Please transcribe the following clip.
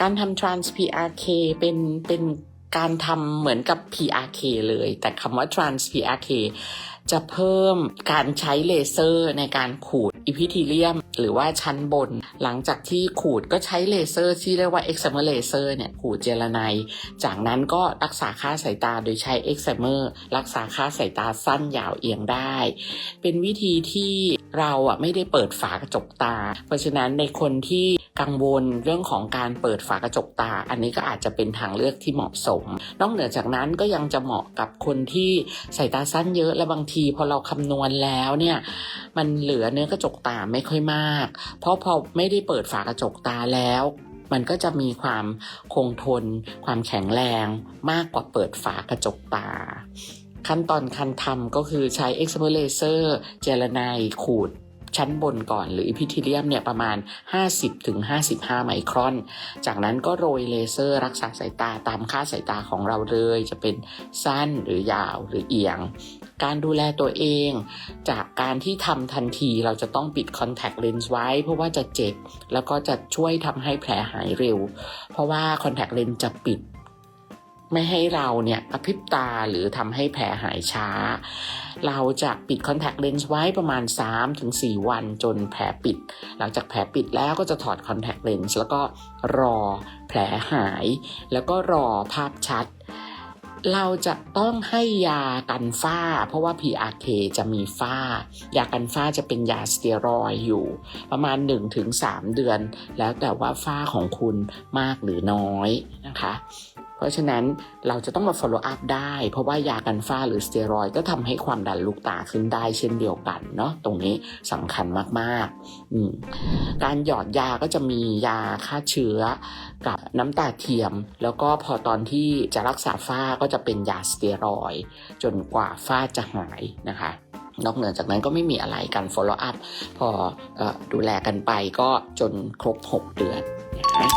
การทำ trans PRK เป็นเป็นการทำเหมือนกับ PRK เลย แต่คำว่า trans PRK จะเพิ่มการใช้เลเซอร์ในการขูดอิพิธีเลียม หรือว่าชั้นบน หลังจากที่ขูดก็ใช้เลเซอร์ที่เรียกว่า excimer laser เซอร์เนี่ยขูดเจลาไนจากนั้นก็รักษาค่าสายตาโดยใช้ excimer รักษาค่าสายตาสั้นยาวเอียงได้ เป็นวิธีที่ เราอะไม่ได้เปิดฝากระจกตา เพราะฉะนั้นในคนที่กังวลเรื่องของการเปิดฝากระจกตา อันนี้ก็อาจจะเป็นทางเลือกที่เหมาะสม นอกเหนือจากนั้นก็ยังจะเหมาะกับคนที่สายตาสั้นเยอะและบางทีพอเราคำนวณแล้วเนี่ยมันเหลือเนื้อกระจกตาไม่ค่อยมาก เพราะพอไม่ได้เปิดฝากระจกตาแล้วมันก็จะมีความคงทน ความแข็งแรงมากกว่าเปิดฝากระจกตา ขั้นตอนการทำก็คือใช้ e x p o l a s e r เจลาไนขูดชั้นบนก่อนหรือ e p i t h e l i u m เนี่ยประมาณ 50-55 ไมครอน จากนั้นก็โรยเลเซอร์รักษาสายตาตามค่าสายตาของเราเลย จะเป็นสั้นหรือยาวหรือเอียง การดูแลตัวเอง จากการที่ทำทันทีเราจะต้องปิดคอนแทคเลนส์ไว้ เพราะว่าจะเจ็บ แล้วก็จะช่วยทำให้แผลหายเร็ว เพราะว่าคอนแทคเลนส์จะปิด ไม่ให้เราเนี่ยกระพริบตาหรือทำให้แผลหายช้า เราจะปิดคอนแทคเลนส์ไว้ประมาณ 3-4 วันจนแผลปิด หลังจากแผลปิดแล้วก็จะถอดคอนแทคเลนส์แล้วก็รอแผลหาย แล้วก็รอภาพชัดเราจะต้องให้ยากันฝ้า เพราะว่า PRK จะมีฝ้า ยากันฝ้าจะเป็นยาสเตียรอยอยู่ ประมาณ 1-3 เดือน แล้วแต่ว่าฝ้าของคุณมากหรือน้อยนะคะ เพราะฉะนั้นเราจะต้องมา follow up ได้ เพราะว่ายากันฝ้าหรือสเตียรอยก็ทำให้ความดันลูกตาขึ้นได้เช่นเดียวกันเนาะตรงนี้สำคัญมากๆอืมการหยอดยาก็จะมียาฆ่าเชื้อกับน้ำตาเทียม แล้วก็พอตอนที่จะรักษาฝ้าก็จะเป็นยาสเตียรอยจนกว่าฝ้าจะหายนะคะนอกเหนือจากนั้นก็ไม่มีอะไรการ follow up พอเออดูแลกันไปก็จนครบ 6 เดือนนะ